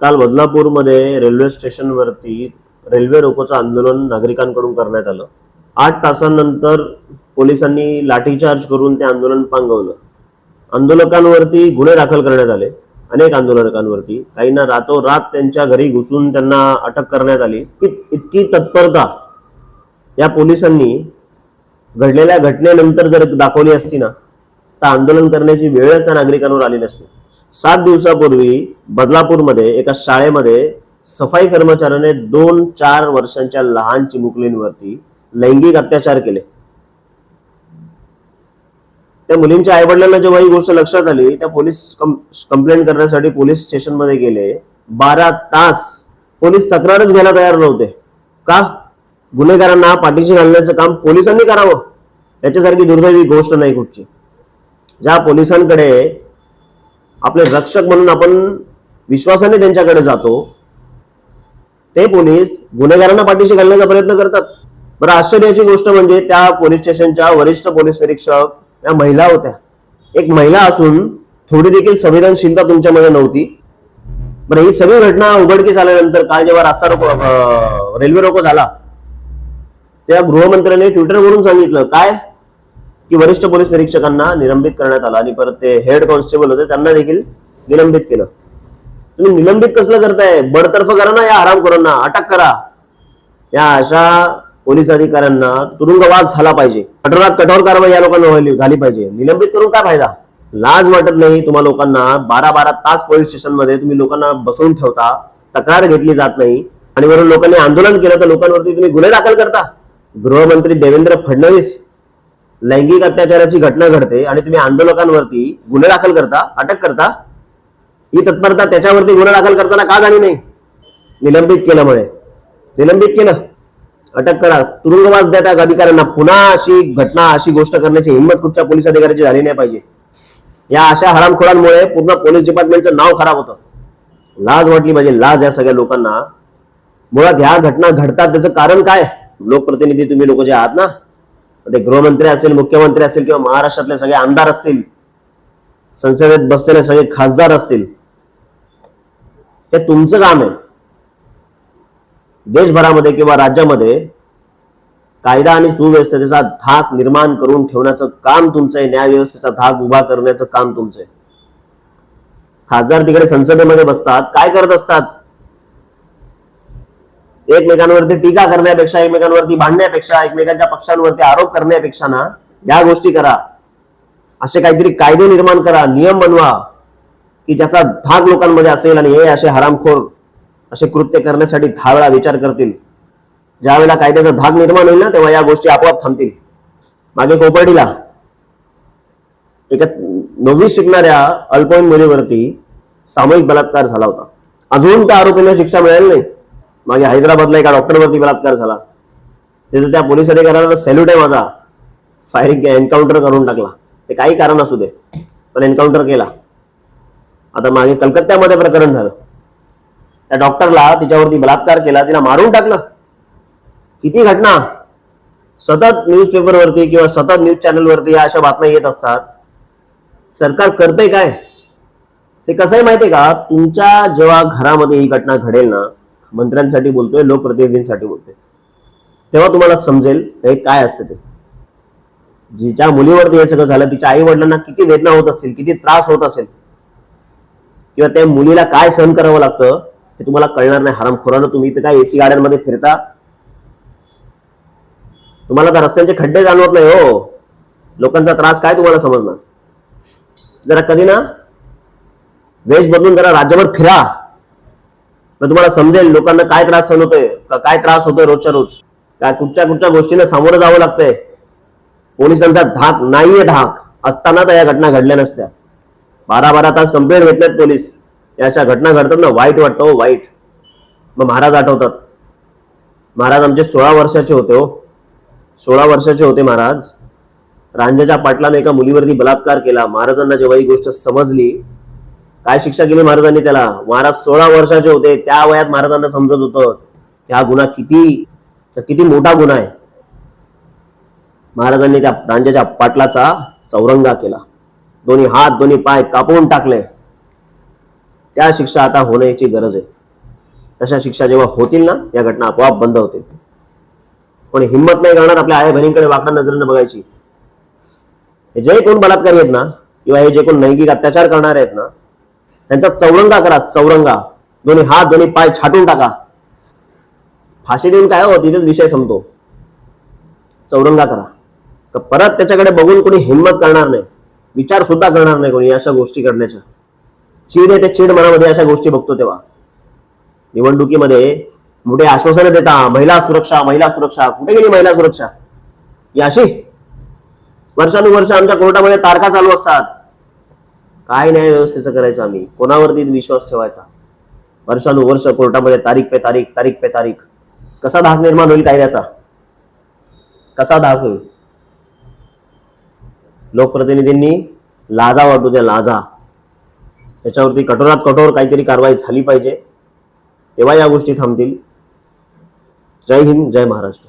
काल बदलापूरमध्ये रेल्वे स्टेशनवरती रेल्वे रोकोचं आंदोलन नागरिकांकडून करण्यात आलं. आठ तासांनंतर पोलिसांनी लाठीचार्ज करून ते आंदोलन पांगवलं. आंदोलकांवरती गुन्हे दाखल करण्यात आले. अनेक आंदोलकांवरती. काहींना रातोरात त्यांच्या घरी घुसून त्यांना अटक करण्यात आली. इतकी तत्परता या पोलिसांनी घडलेल्या घटनेनंतर जर दाखवली असती ना तर आंदोलन करण्याची वेळच त्या नागरिकांवर आली नसती. सात दिवसापूर्वी बदलापूरमध्ये एका शाळेमध्ये सफाई कर्मचाऱ्याने दोन चार वर्षांच्या लहान चिमुकलींवरती लैंगिक अत्याचार केले. त्या मुलींच्या आईवडिलांना जेव्हा ही गोष्ट लक्षात आली त्या पोलीस कंप्लेंट करण्यासाठी पोलीस स्टेशनमध्ये गेले. बारा तास पोलीस तक्रारच घ्यायला तयार नव्हते. का? गुन्हेगारांना पाठीशी घालण्याचं काम पोलिसांनी करावं? याच्यासारखी दुर्दैवी गोष्ट नाही कुठची. ज्या पोलिसांकडे आपले रक्षक म्हणून आपण विश्वासाने त्यांच्याकडे जातो. ते पोलीस गुन्हेगारांना पाठीशी घालण्याचा प्रयत्न करतात. बरं आश्चर्याची गोष्ट म्हणजे त्या पोलीस स्टेशनच्या वरिष्ठ पोलीस निरीक्षक त्या महिला होत्या. एक महिला असून थोडी देखील संवेदनशीलता तुमच्यामध्ये नव्हती. बरं ही सगळी घटना उघडकीस आल्यानंतर काल जेव्हा रास्ता रोको रेल्वे रोको झाला तेव्हा गृहमंत्र्याने ट्विटरवरून सांगितलं काय? की वरिष्ठ पोलीस निरीक्षकांना निलंबित करण्यात आलं आणि परत ते हेड कॉन्स्टेबल होते त्यांना देखील निलंबित केलं. तुम्ही निलंबित कसलं करताय? बडतर्फ करा ना या आरामखोरांना अटक करा. या अशा पोलीस अधिकाऱ्यांना तुरुंगवास झाला पाहिजे. कठोरात कठोर कारवाई या लोकांना झाली पाहिजे. निलंबित करून काय फायदा? लाज वाटत नाही तुम्हा लोकांना. बारा बारा तास पोलीस स्टेशनमध्ये तुम्ही लोकांना बसवून ठेवता तक्रार घेतली जात नाही. आणि वरून लोकांनी आंदोलन केलं तर लोकांवरती तुम्ही गुन्हे दाखल करता. गृहमंत्री देवेंद्र फडणवीस लैंगिक अत्याचाराची घटना घडते आणि तुम्ही आंदोलकांवरती गुन्हे दाखल करता अटक करता ही तत्परता त्याच्यावरती गुन्हा दाखल करताना का झाली नाही? निलंबित केल्यामुळे. निलंबित केलं. अटक करा. तुरुंगवास द्या त्या अधिकाऱ्यांना. पुन्हा अशी घटना अशी गोष्ट करण्याची हिंमत कुठच्या पोलीस अधिकाऱ्याची झाली नाही पाहिजे. या अशा हरामखोरांमुळे पूर्ण पोलीस डिपार्टमेंटचं नाव खराब होतं. लाज वाटली पाहिजे. लाज या सगळ्या लोकांना. मुळात ह्या घटना घडतात त्याचं कारण काय? लोकप्रतिनिधी तुम्ही लोक जे आहात ना ते गृहमंत्री असेल मुख्यमंत्री असेल किंवा महाराष्ट्रातले सगळे आमदार असतील संसदेत बसलेले सगळे खासदार असतील हे तुमचं काम आहे. देशभरामध्ये किंवा राज्यामध्ये कायदा आणि सुव्यवस्थेचा धाक निर्माण करून ठेवण्याचं काम तुमचं आहे न्याय व्यवस्थेचा धाक उभा करण्याचं काम तुमचं आहे. खासदार तिकडे संसदेमध्ये बसतात काय करत असतात? एकमेकांवरती टीका करण्यापेक्षा एकमेकांवरती भांडण्यापेक्षा एकमेकांच्या पक्षांवरती आरोप करण्यापेक्षा ना या गोष्टी करा. असे काहीतरी कायदे निर्माण करा नियम बनवा की ज्याचा धाक लोकांमध्ये असेल आणि हे असे हरामखोर असे कृत्य करण्यासाठी दहा वेळा विचार करतील. ज्या वेळेला कायद्याचा धाक निर्माण होईल ना तेव्हा या गोष्टी आपोआप थांबतील. मागे कोपर्डीला. एका नववी शिकणाऱ्या अल्पवयीन मुलीवरती सामूहिक बलात्कार झाला होता. अजून त्या आरोपीला शिक्षा मिळाली नाही. मागे हैदराबादला एका डॉक्टरवरती बलात्कार झाला. तिथे त्या पोलीस अधिकाऱ्याला सॅल्यूट आहे माझा. फायरिंग एन्काउंटर करून टाकला. ते काही कारण असू दे पण एन्काउंटर केला. आता मागे कलकत्त्यामध्ये प्रकरण झालं. त्या डॉक्टरला तिच्यावरती बलात्कार केला तिला मारून टाकलं. किती घटना? सतत न्यूजपेपरवरती किंवा सतत न्यूज चॅनलवरती या अशा बातम्या येत असतात. सरकार करतंय काय? ते कसं आहे माहितीये का? तुमच्या जेव्हा घरामध्ये ही घटना घडेल ना मंत्र्यांसाठी बोलतोय लोकप्रतिनिधींसाठी बोलतोय. तेव्हा तुम्हाला समजेल हे काय असतं ते? जिच्या मुलीवरती हे सगळं झालं तिच्या आई वडिलांना किती वेदना होत असतील किती त्रास होत असेल किंवा त्या मुलीला काय सहन करावं लागतं हे तुम्हाला कळणार नाही. हरामखोरानं तुम्ही इथं काय एसी गाड्यांमध्ये फिरता? तुम्हाला तर रस्त्यांचे खड्डे जाणवत नाही हो. लोकांचा त्रास काय तुम्हाला समजणार? जरा कधी ना वेश बदलून जरा राज्यभर फिरा. मग तुम्हाला समजेल लोकांना काय त्रास सहन होतोय काय त्रास होतोय रोजच्या रोज? काय कुठच्या कुठच्या गोष्टींना सामोरं जावं लागतंय? पोलिसांचा धाक नाहीये धाक. असताना तर या घटना घडल्या नसत्या. बारा बारा तास कंप्लेंट घेत नाहीत पोलीस. या अशा घटना घडतात ना वाईट वाटतं हो वाईट. मग महाराज आठवतात. महाराज आमचे सोळा वर्षाचे होते हो. सोळा वर्षाचे होते महाराज. रांजाच्या पाटलाने एका मुलीवरती बलात्कार केला. महाराजांना जेव्हा ही गोष्ट समजली काय शिक्षा केली महाराजांनी त्याला? महाराज सोळा वर्षाचे होते त्या वयात महाराजांना समजत होतं की हा गुन्हा किती किती मोठा गुन्हा आहे. महाराजांनी त्या रांजाच्या पाटलाचा चौरंगा केला. दोन्ही हात दोन्ही पाय कापून टाकले. त्या शिक्षा आता होण्याची गरज आहे. तशा शिक्षा जेव्हा होतील ना या घटना आपोआप बंद होतील पण हिंमत नाही करणार आपल्या आई बहिणींकडे वाकड नजरेनं बघायची. हे जे कोण बलात्कारी आहेत ना किंवा हे जे कोण लैंगिक अत्याचार करणारे आहेत ना त्यांचा चौरंगा करा चौरंगा. दोन्ही हात दोन्ही पाय छाटून टाका. फाशी देऊन काय हो तिथेच विषय संपतो. चौरंगा करा. तर परत त्याच्याकडे बघून कोणी हिंमत करणार नाही. विचार सुद्धा करणार नाही कोणी अशा गोष्टी करण्याच्या. चीड येते चीड मनामध्ये अशा गोष्टी बघतो तेव्हा. निवडणुकीमध्ये मोठे आश्वासनं देता महिला सुरक्षा महिला सुरक्षा. कुठे गेली महिला सुरक्षा? याशी. अशी वर्षानुवर्ष आमच्या कोर्टामध्ये तारखा चालू असतात. काय न्याय व्यवस्थेचं करायचं आम्ही? कोणावरती विश्वास ठेवायचा? वर्षानुवर्ष कोर्टामध्ये तारीख पे तारीख तारीख पे तारीख. कसा धाक निर्माण होईल कायद्याचा? कसा धाक होईल? लोकप्रतिनिधींनी लाजा वाटू द्या लाजा. त्याच्यावरती कठोरात कठोर काहीतरी कारवाई झाली पाहिजे. तेव्हा या गोष्टी थांबतील. जय हिंद जय महाराष्ट्र.